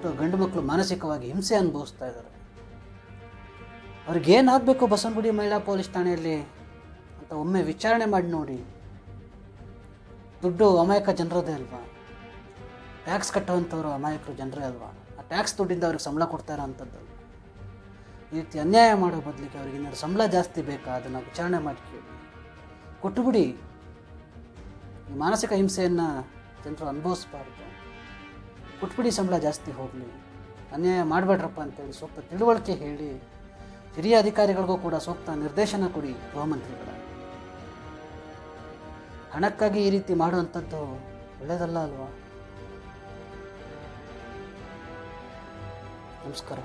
ಎಷ್ಟೋ ಗಂಡು ಮಕ್ಕಳು ಮಾನಸಿಕವಾಗಿ ಹಿಂಸೆ ಅನುಭವಿಸ್ತಾ ಇದ್ದಾರೆ. ಅವ್ರಿಗೇನಾಗಬೇಕು ಬಸವನಗುಡಿ ಮಹಿಳಾ ಪೊಲೀಸ್ ಠಾಣೆಯಲ್ಲಿ ಅಂತ ಒಮ್ಮೆ ವಿಚಾರಣೆ ಮಾಡಿ ನೋಡಿ. ದುಡ್ಡು ಅಮಾಯಕ ಜನರದೇ ಅಲ್ವಾ? ಟ್ಯಾಕ್ಸ್ ಕಟ್ಟುವಂಥವ್ರು ಅಮಾಯಕರು ಜನರೇ ಅಲ್ವಾ? ಆ ಟ್ಯಾಕ್ಸ್ ದುಡ್ಡಿಂದ ಅವ್ರಿಗೆ ಸಂಬಳ ಕೊಡ್ತಾ ಇರೋವಂಥದ್ದು ಈ ರೀತಿ ಅನ್ಯಾಯ ಮಾಡೋ ಬದಲಿಗೆ ಅವ್ರಿಗೆ ಏನಾದ್ರು ಸಂಬಳ ಜಾಸ್ತಿ ಬೇಕಾ? ಅದನ್ನು ವಿಚಾರಣೆ ಮಾಡಿ ಕೇಳಿ. ಕೊಟ್ಟುಬಿಡಿ ಈ ಮಾನಸಿಕ ಹಿಂಸೆಯನ್ನು ಜನರು ಅನುಭವಿಸ್ಬಾರ್ದು. ಕೊಟ್ಬಿಡಿ ಸಂಬಳ ಜಾಸ್ತಿ ಹೋಗಲಿ. ಅನ್ಯಾಯ ಮಾಡಬೇಡ್ರಪ್ಪ ಅಂತೇಳಿ ಸೂಕ್ತ ತಿಳುವಳಿಕೆ ಹೇಳಿ ಹಿರಿಯ ಅಧಿಕಾರಿಗಳಿಗೂ ಕೂಡ ಸೂಕ್ತ ನಿರ್ದೇಶನ ಕೊಡಿ ಗೃಹಮಂತ್ರಿಗಳ. ಹಣಕ್ಕಾಗಿ ಈ ರೀತಿ ಮಾಡುವಂಥದ್ದು ಒಳ್ಳೆಯದಲ್ಲ ಅಲ್ವಾ? ನಮಸ್ಕಾರ.